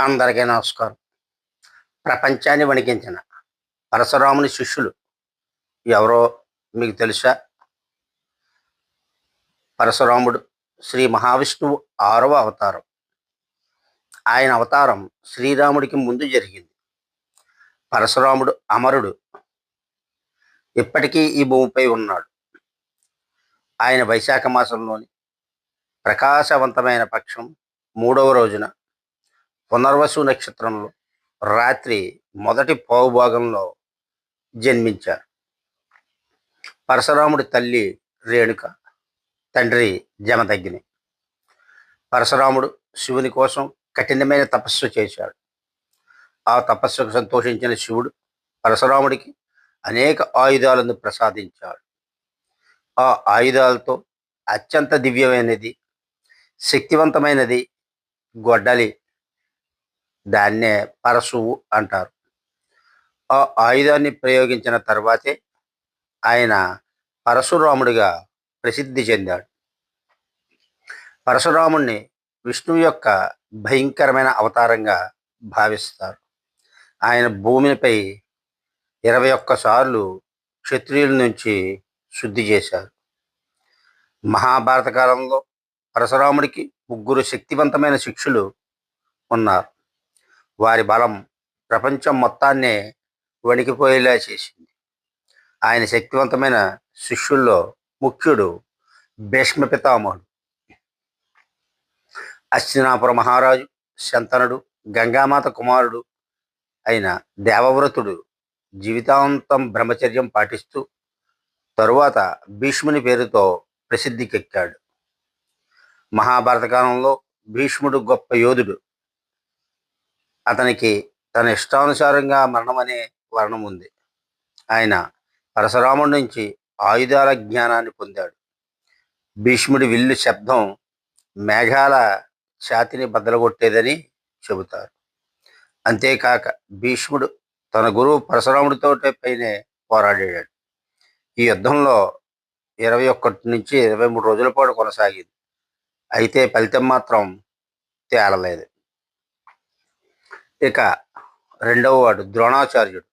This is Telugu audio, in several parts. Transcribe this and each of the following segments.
అందరికీ నమస్కారం. ప్రపంచాన్ని వణికించిన పరశురాముని శిష్యులు ఎవరో మీకు తెలుసా? పరశురాముడు శ్రీ మహావిష్ణువు ఆరవ అవతారం. ఆయన అవతారం శ్రీరాముడికి ముందు జరిగింది. పరశురాముడు అమరుడు. ఇప్పటికీ ఈ భూమిపై ఉన్నాడు. ఆయన వైశాఖ మాసంలోని ప్రకాశవంతమైన పక్షం మూడవ రోజున పునర్వసు నక్షత్రంలో రాత్రి మొదటి పావుభాగంలో జన్మించారు. పరశురాముడి తల్లి రేణుక తండ్రి జమదగ్ని. పరశురాముడు శివుని కోసం కఠినమైన తపస్సు చేశాడు. ఆ తపస్సుకు సంతోషించిన శివుడు పరశురాముడికి అనేక ఆయుధాలను ప్రసాదించాడు. ఆ ఆయుధాలతో అత్యంత దివ్యమైనది శక్తివంతమైనది గొడ్డలి దాన్నే పరశువు అంటారు. ఆ ఆయుధాన్ని ప్రయోగించిన తర్వాతే ఆయన పరశురాముడిగా ప్రసిద్ధి చెందాడు. పరశురాముణ్ణి విష్ణువు యొక్క భయంకరమైన అవతారంగా భావిస్తారు. ఆయన భూమిపై ఇరవై ఒక్క సార్లు క్షత్రియుల నుంచి శుద్ధి చేశారు. మహాభారత కాలంలో పరశురాముడికి ముగ్గురు శక్తివంతమైన శిక్షులు ఉన్నారు. వారి బలం ప్రపంచం మొత్తాన్నే వణికిపోయేలా చేసింది. ఆయన శక్తివంతమైన శిష్యుల్లో ముఖ్యుడు భీష్మ పితామహుడు. అశ్వినాపుర మహారాజు శంతనుడు గంగామాత కుమారుడు అయిన దేవవ్రతుడు జీవితాంతం బ్రహ్మచర్యం పాటిస్తూ తరువాత భీష్ముని పేరుతో ప్రసిద్ధికెక్కాడు. మహాభారత కాలంలో భీష్ముడు గొప్ప యోధుడు. అతనికి తన ఇష్టానుసారంగా మరణం అనే వర్ణం ఉంది. ఆయన పరశురాముడి నుంచి ఆయుధాల జ్ఞానాన్ని పొందాడు. భీష్ముడి విల్లు శబ్దం మేఘాల ఛాతిని బద్దలగొట్టేదని చెబుతారు. అంతేకాక భీష్ముడు తన గురువు పరశురాముడితో పైనే పోరాడాడు. ఈ యుద్ధంలో ఇరవై ఒక్కటి నుంచి ఇరవై మూడు రోజుల పాటు కొనసాగింది. అయితే ఫలితం మాత్రం తేలలేదు. ఇక రెండవ వాడు ద్రోణాచార్యుడు.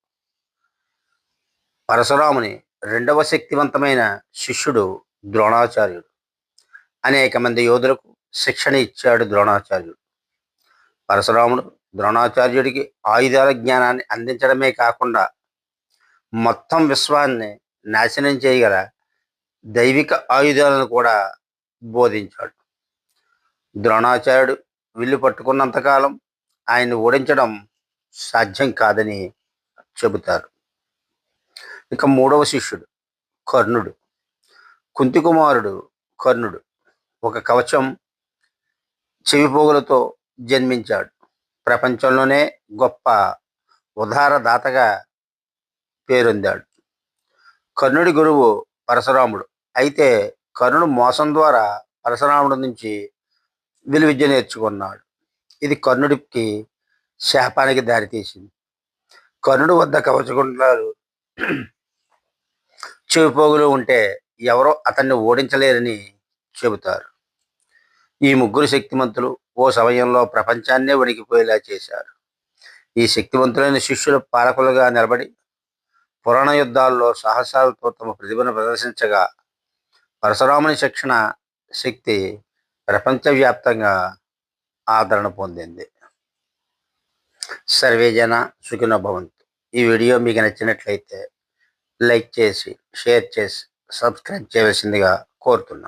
పరశురాముని రెండవ శక్తివంతమైన శిష్యుడు ద్రోణాచార్యుడు. అనేక మంది యోధులకు శిక్షణ ఇచ్చాడు ద్రోణాచార్యుడు. పరశురాముడు ద్రోణాచార్యుడికి ఆయుధాల జ్ఞానాన్ని అందించడమే కాకుండా మొత్తం విశ్వాన్ని నాశనం చేయగల దైవిక ఆయుధాలను కూడా బోధించాడు. ద్రోణాచార్యుడు విల్లు పట్టుకున్నంతకాలం ఆయన్ని ఓడించడం సాధ్యం కాదని చెబుతారు. ఇక మూడవ శిష్యుడు కర్ణుడు. కుంతి కుమారుడు కర్ణుడు. ఒక కవచం చెవిపోగులతో జన్మించాడు. ప్రపంచంలోనే గొప్ప ఉదారదాతగా పేరొందాడు. కర్ణుడి గురువు పరశురాముడు. అయితే కర్ణుడు మోసం ద్వారా పరశురాముడి నుంచి విలువిద్య నేర్చుకున్నాడు. ఇది కర్ణుడికి శాపానికి దారితీసింది కర్ణుడు వద్ద కవచకుండాలు చెవిపోగులు ఉంటే ఎవరో అతన్ని ఓడించలేరని చెబుతారు. ఈ ముగ్గురు శక్తిమంతులు ఓ సమయంలో ప్రపంచాన్నే వణికిపోయేలా చేశారు. ఈ శక్తివంతులైన శిష్యులు పాలకులుగా నిలబడి పురాణ యుద్ధాల్లో సాహసాలతో తమ ప్రతిభను ప్రదర్శించగా పరశురాముని శిక్షణ శక్తి ప్రపంచవ్యాప్తంగా ఆదరణ పొందింది. సర్వే జన సుఖిన భవంతు. ఈ వీడియో మీకు నచ్చినట్లయితే లైక్ చేసి షేర్ చేసి సబ్స్క్రైబ్ చేయవలసిందిగా కోరుతున్నాను.